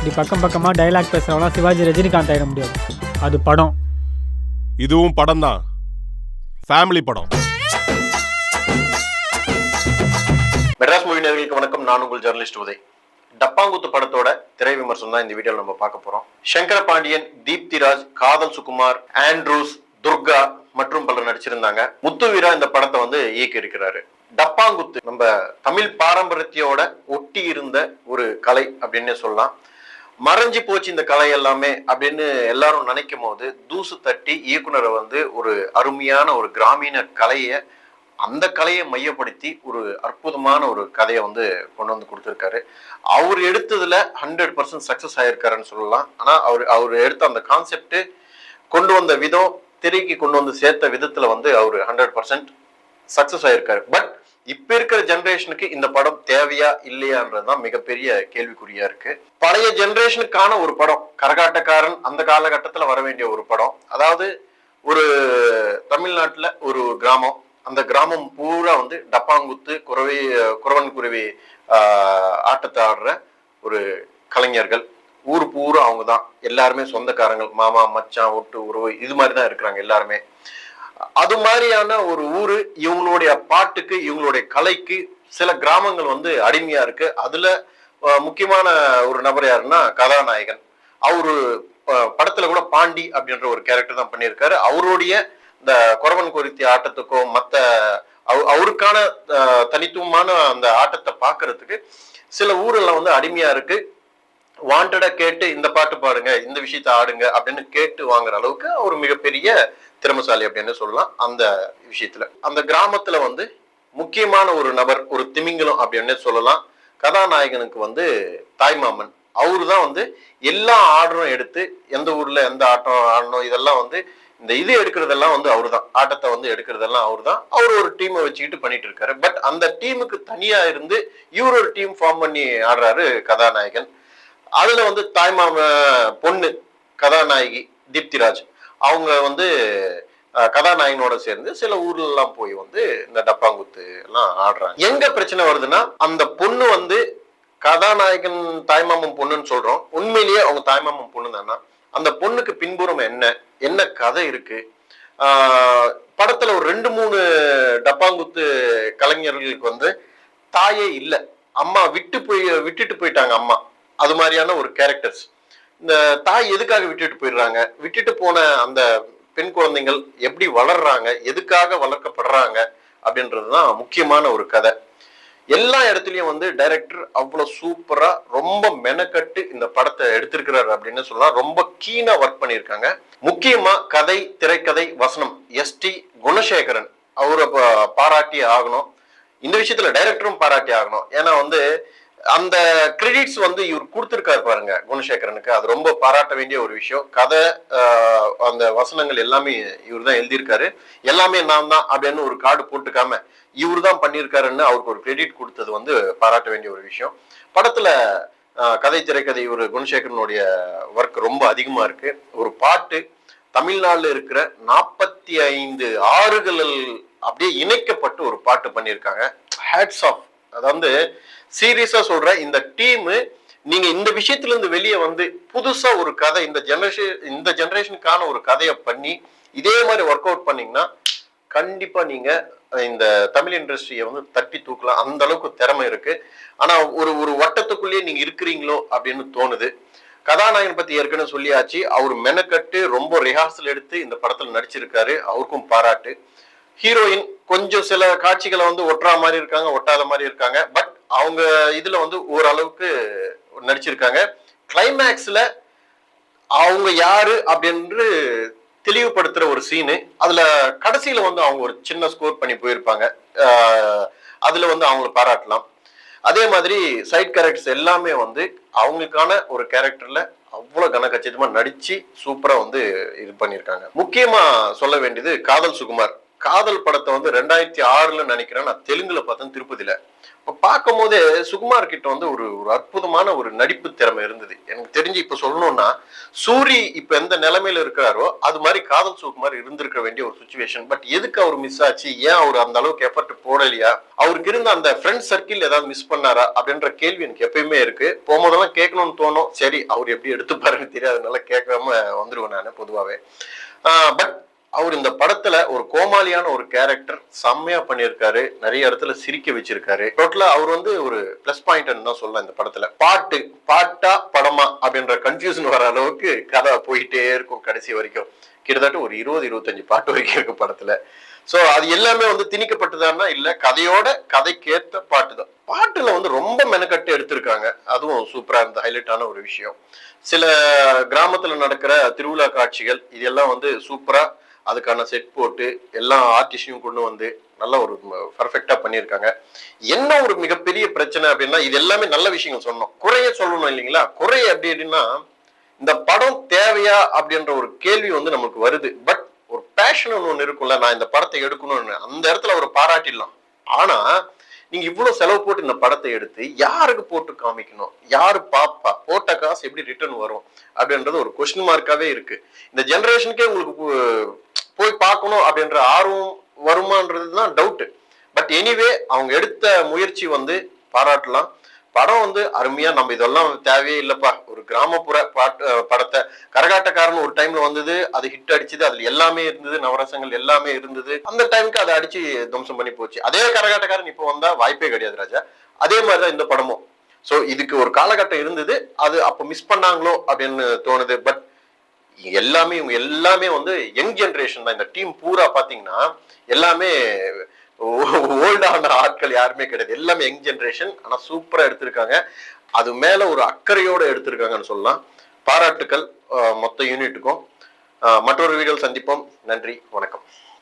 இப்படி பக்கம் பக்கமாக டைலாக் பேசுகிறவங்களாம் சிவாஜி ரஜினிகாந்த் ஆகிட முடியாது. அது படம். இதுவும் படம் தான் ஃபேமிலி படம். மெட்ராஸ் மொழி நேர்களுக்கு வணக்கம். நான் உங்கள் ஜெர்னலிஸ்ட் உதய். டப்பாங்குத்து படத்தோட திரை விமர்சனம் தான் இந்த வீடியோல நம்ம பார்க்க போறோம். சங்கர பாண்டியன் தீப்திராஜ் காதல் சுகுமார் ஆண்ட்ரூஸ் துர்கா மற்றும் பலர் நடிச்சிருந்தாங்க. முத்து வீரா இந்த படத்தை வந்து இயக்கி இருக்கிறாரு டப்பாங்குத்து நம்ம தமிழ் பாரம்பரியத்தோட ஒட்டி இருந்த ஒரு கலை அப்படின்னு சொல்லலாம். மறைஞ்சு போச்சு இந்த கலை எல்லாமே அப்படின்னு எல்லாரும் நினைக்கும் போது தூசு தட்டி இயக்குனரை வந்து ஒரு அருமையான ஒரு கிராமீண கலையை அந்த கலையை மையப்படுத்தி ஒரு அற்புதமான ஒரு கதையை வந்து கொண்டு வந்து கொடுத்துருக்காரு. அவர் எடுத்ததுல ஹண்ட்ரட் பர்சன்ட் சக்ஸஸ் ஆயிருக்காருன்னு சொல்லலாம். ஆனால் அவர் அவர் எடுத்த அந்த கான்செப்ட் கொண்டு வந்த விதம் திரைக்கு கொண்டு வந்து சேர்த்த விதத்தில் வந்து அவர் ஹண்ட்ரட் பர்சன்ட் சக்சஸ் ஆயிருக்காரு. பட் இப்ப இருக்கிற ஜென்ரேஷனுக்கு இந்த படம் தேவையா இல்லையான்றதுதான் மிகப்பெரிய கேள்விக்குறியா இருக்கு. பழைய ஜென்ரேஷனுக்கான ஒரு படம் கரகாட்டக்காரன் அந்த காலகட்டத்துல வர வேண்டிய ஒரு படம். அதாவது ஒரு தமிழ்நாட்டுல ஒரு கிராமம். அந்த கிராமம் பூரா வந்து டப்பாங்குத்து குறவை குறவன் குருவி ஆஹ், ஆட்டத்தை ஆடுற ஒரு கலைஞர்கள். ஊர் பூரா அவங்க தான் எல்லாருமே சொந்தக்காரங்கள். மாமா மச்சான் ஒட்டு உறவு இது மாதிரி தான் இருக்கிறாங்க எல்லாருமே. அது மாதிரியான ஒரு ஊரு இவங்களுடைய பாட்டுக்கு இவங்களுடைய கலைக்கு சில கிராமங்கள் வந்து அடிமையா இருக்கு. அதுல முக்கியமான ஒரு நபர் யாருன்னா கதாநாயகன். அவரு படத்துல கூட பாண்டி அப்படின்ற ஒரு கேரக்டர் தான் பண்ணியிருக்காரு. அவருடைய இந்த குரவன் குறித்தி ஆட்டத்துக்கும் மத்த அவ- அவருக்கான தனித்துவமான அந்த ஆட்டத்தை பார்க்கிறதுக்கு சில ஊரெல்லாம் வந்து அடிமையா இருக்கு. வாண்டடா கேட்டு இந்த பாட்டு பாடுங்க இந்த விஷயத்த ஆடுங்க அப்படின்னு கேட்டு வாங்குற அளவுக்கு ஒரு மிகப்பெரிய திறமசாலி அப்படின்னு சொல்லலாம் அந்த விஷயத்துல. அந்த கிராமத்துல வந்து முக்கியமான ஒரு நபர் ஒரு திமிங்கலம் அப்படின்னு சொல்லலாம். கதாநாயகனுக்கு வந்து தாய்மாமன். அவரு தான் வந்து எல்லா ஆர்டரும் எடுத்து எந்த ஊர்ல எந்த ஆட்டம் ஆடணும் இதெல்லாம் வந்து இந்த இது எடுக்கிறதெல்லாம் வந்து அவரு தான் ஆட்டத்தை வந்து எடுக்கிறதெல்லாம் அவரு தான் அவர் ஒரு டீமை வச்சுக்கிட்டு பண்ணிட்டு இருக்காரு. பட் அந்த டீமுக்கு தனியா இருந்து இவர் ஒரு டீம் ஃபார்ம் பண்ணி ஆடுறாரு கதாநாயகன். அதுல வந்து தாய்மாம பொண்ணு கதாநாயகி தீப்திராஜ். அவங்க வந்து கதாநாயகனோட சேர்ந்து சில ஊர்ல எல்லாம் போய் வந்து இந்த டப்பாங்குத்து எல்லாம் ஆடுறாங்க. எங்க பிரச்சனை வருதுன்னா அந்த பொண்ணு வந்து கதாநாயகன் தாய்மாமன் பொண்ணுன்னு சொல்றோம். உண்மையிலேயே அவங்க தாய்மாமன் பொண்ணு தானா அந்த பொண்ணுக்கு பின்புறம் என்ன என்ன கதை இருக்கு? படத்துல ஒரு ரெண்டு மூணு டப்பாங்குத்து கலைஞர்களுக்கு வந்து தாயே இல்லை. அம்மா விட்டு போய் விட்டுட்டு போயிட்டாங்க அம்மா. அது மாதிரியான ஒரு கேரக்டர்ஸ் இந்த தாய் எதுக்காக விட்டுட்டு போயிடுறாங்க? விட்டுட்டு போன அந்த பெண் குழந்தைகள் எப்படி வளர்றாங்க? எதுக்காக வளர்க்கப்படுறாங்க? அப்படின்றது தான் முக்கியமான ஒரு கதை. எல்லா இடத்துலயும் வந்து டைரக்டர் அவ்வளவு சூப்பரா ரொம்ப மெனக்கட்டு இந்த படத்தை எடுத்திருக்கிறாரு அப்படின்னு சொல்லலாம். ரொம்ப கீனா ஒர்க் பண்ணியிருக்காங்க. முக்கியமா கதை திரைக்கதை வசனம். S T Gunasekaran. அவரை பாராட்டி ஆகணும். இந்த விஷயத்துல டைரக்டரும் பாராட்டி ஆகணும். ஏன்னா வந்து அந்த கிரெடிட்ஸ் வந்து இவர் கொடுத்துருக்காரு பாருங்க குணசேகரனுக்கு. அது ரொம்ப பாராட்ட வேண்டிய ஒரு விஷயம். கதை அந்த வசனங்கள் எல்லாமே இவர் தான் எழுதியிருக்காரு. எல்லாமே நான் தான் அப்படின்னு ஒரு கார்டு போட்டுக்காம இவர் தான் பண்ணியிருக்காருன்னு அவருக்கு ஒரு கிரெடிட் கொடுத்தது வந்து பாராட்ட வேண்டிய ஒரு விஷயம். படத்துல கதை திரைக்கதை இவர் குணசேகரனுடைய ஒர்க் ரொம்ப அதிகமா இருக்கு. ஒரு பாட்டு தமிழ்நாட்டில் இருக்கிற நாற்பத்தி ஐந்து ஆறுகளில் அப்படியே இணைக்கப்பட்டு ஒரு பாட்டு பண்ணியிருக்காங்க. ஹேட்ஸ் ஆஃப் அதாவது சீரியஸா சொல்ற இந்த டீம் நீங்க இந்த விஷயத்துல இருந்து வெளியே வந்து புதுசா ஒரு கதை இந்த ஜெனரேஷன் இந்த ஜெனரேஷனுக்கான ஒரு கதையை பண்ணி இதே மாதிரி ஒர்க் அவுட் பண்ணீங்கன்னா கண்டிப்பா நீங்க இந்த தமிழ் இண்டஸ்ட்ரியை வந்து தட்டி தூக்கலாம். அந்த அளவுக்கு திறமை இருக்கு. ஆனா ஒரு ஒரு வட்டத்துக்குள்ளேயே நீங்க இருக்கிறீங்களோ அப்படின்னு தோணுது. கதாநாயகன் பத்தி ஏற்கனவே சொல்லியாச்சு. அவர் மெனக்கட்டு ரொம்ப ரிஹார்சல் எடுத்து இந்த படத்துல நடிச்சிருக்காரு. அவருக்கும் பாராட்டு. ஹீரோயின் கொஞ்சம் சில காட்சிகளை வந்து ஒட்டுறா மாதிரி இருக்காங்க ஒட்டாத மாதிரி இருக்காங்க. பட் அவங்க இதுல வந்து ஓரளவுக்கு நடிச்சிருக்காங்க. கிளைமேக்ஸ்ல அவங்க யாரு அப்படின்னு தெளிவுபடுத்துற ஒரு சீனு அதுல கடைசியில வந்து அவங்க ஒரு சின்ன ஸ்கோர் பண்ணி போயிருப்பாங்க. அதுல வந்து அவங்களை பாராட்டலாம். அதே மாதிரி சைட் கேரக்டர்ஸ் எல்லாமே வந்து அவங்களுக்கான ஒரு கேரக்டர்ல அவ்வளவு கனகச்சிதமா நடிச்சு சூப்பரா வந்து இது பண்ணியிருக்காங்க. முக்கியமா சொல்ல வேண்டியது காதல் சுகுமார். காதல் படத்தை வந்து ரெண்டாயிரத்தி ஆறுல நினைக்கிறேன். நான் தெலுங்குல பார்த்தேன் திருப்பதியில இப்போ பார்க்கும் போதே சுகுமார் கிட்ட வந்து ஒரு ஒரு அற்புதமான ஒரு நடிப்பு திறமை இருந்தது. எனக்கு தெரிஞ்சு இப்ப சொல்லணும்னா சூரி இப்ப எந்த நிலைமையில இருக்கிறாரோ அது மாதிரி காதல் சுகுமார் இருந்திருக்க வேண்டிய ஒரு சுச்சுவேஷன் பட் எதுக்கு அவர் மிஸ் ஆச்சு? ஏன் அவர் அந்த அளவுக்கு எஃபர்ட் போடலையா? அவருக்கு இருந்த அந்த ஃப்ரெண்ட் சர்க்கிள் ஏதாவது மிஸ் பண்ணாரா? அப்படின்ற கேள்வி எனக்கு எப்பயுமே இருக்கு. போகும்போதெல்லாம் கேட்கணும்னு தோணும். சரி அவர் எப்படி எடுத்துப்பாருன்னு தெரியாதனால கேட்காம வந்துருவேன் நான் பொதுவாகவே பட் அவர் இந்த படத்துல ஒரு கோமாளியான ஒரு கேரக்டர் செம்மையா பண்ணியிருக்காரு. நிறைய இடத்துல சிரிக்க வச்சிருக்காரு. டோட்டலா அவர் வந்து ஒரு பிளஸ் பாயிண்ட் தான் சொல்லலாம் இந்த படத்துல. பாட்டு பாட்டா படமா அப்படின்ற கன்ஃபியூஷன் வர அளவுக்கு கதை போயிட்டே இருக்கும் கடைசி வரைக்கும். கிட்டத்தட்ட ஒரு இருபது இருபத்தஞ்சு பாட்டு வரைக்கும் இருக்கு படத்துல. சோ அது எல்லாமே வந்து திணிக்கப்பட்டதான்னா இல்ல கதையோட கதைக்கேத்த பாட்டு தான். பாட்டுல வந்து ரொம்ப மெனக்கட்டு எடுத்திருக்காங்க. அதுவும் சூப்பரா இருந்த ஹைலைட்டான ஒரு விஷயம். சில கிராமத்துல நடக்கிற திருவிழா காட்சிகள் இதெல்லாம் வந்து சூப்பரா அதுக்கான செட் போட்டு எல்லா ஆர்டிஸ்டையும் கொண்டு வந்து நல்ல ஒரு பர்ஃபெக்டா பண்ணியிருக்காங்க. என்ன ஒரு மிகப்பெரிய பிரச்சனை அப்படின்னா இது எல்லாமே நல்ல விஷயங்கள் சொன்னோம் குறைய சொல்லணும் இல்லைங்களா? குறை அப்படி அப்படின்னா இந்த படம் தேவையா அப்படின்ற ஒரு கேள்வி வந்து நமக்கு வருது. பட் ஒரு பேஷன் ஒன்று இருக்கும்ல நான் இந்த படத்தை எடுக்கணும்னு அந்த இடத்துல ஒரு பாராட்டிடலாம். ஆனா நீங்க இவ்வளவு செலவு போட்டு இந்த படத்தை எடுத்து யாருக்கு போட்டு காமிக்கணும்? யாரு பாப்பா? போட்ட காசு எப்படி ரிட்டர்ன் வரும்? அப்படின்றது ஒரு கொஸ்டின் மார்க்காவே இருக்கு. இந்த ஜெனரேஷனுக்கே உங்களுக்கு போய் பார்க்கணும் அப்படின்ற ஆர்வம் வருமான்றது தான் டவுட் பட் எனிவே அவங்க எடுத்த முயற்சி வந்து பாராட்டலாம். படம் வந்து அருமையா நம்ம இதெல்லாம் தேவையே இல்லப்பா. ஒரு கிராமப்புற பாட்டு படத்தை கரகாட்டக்காரன் ஒரு டைம்ல வந்தது அது ஹிட் அடிச்சது அதுல எல்லாமே இருந்தது நவரசங்கள் எல்லாமே இருந்தது. அந்த டைமுக்கு அதை அடிச்சு துவம்சம் பண்ணி போச்சு. அதே கரகாட்டக்காரன் இப்போ வந்தா வாய்ப்பே கிடையாது ராஜா. அதே மாதிரிதான் இந்த படமும். ஸோ இதுக்கு ஒரு காலகட்டம் இருந்தது. அது அப்போ மிஸ் பண்ணாங்களோ அப்படின்னு தோணுது. பட் எல்லாமே இவங்க எல்லாமே வந்து யங் ஜென்ரேஷன் தான். இந்த டீம் பூரா பார்த்தீங்கன்னா எல்லாமே ஆன ஆட்கள் யாருமே கிடையாது. எல்லாமே யங் ஜெனரேஷன் ஆனா சூப்பரா எடுத்திருக்காங்க. அது மேல ஒரு அக்கறையோட எடுத்திருக்காங்கன்னு சொல்லலாம். பாராட்டுக்கள் மொத்த யூனிட்டுக்கும் மற்றொரு வீடியோவில் சந்திப்போம். நன்றி வணக்கம்.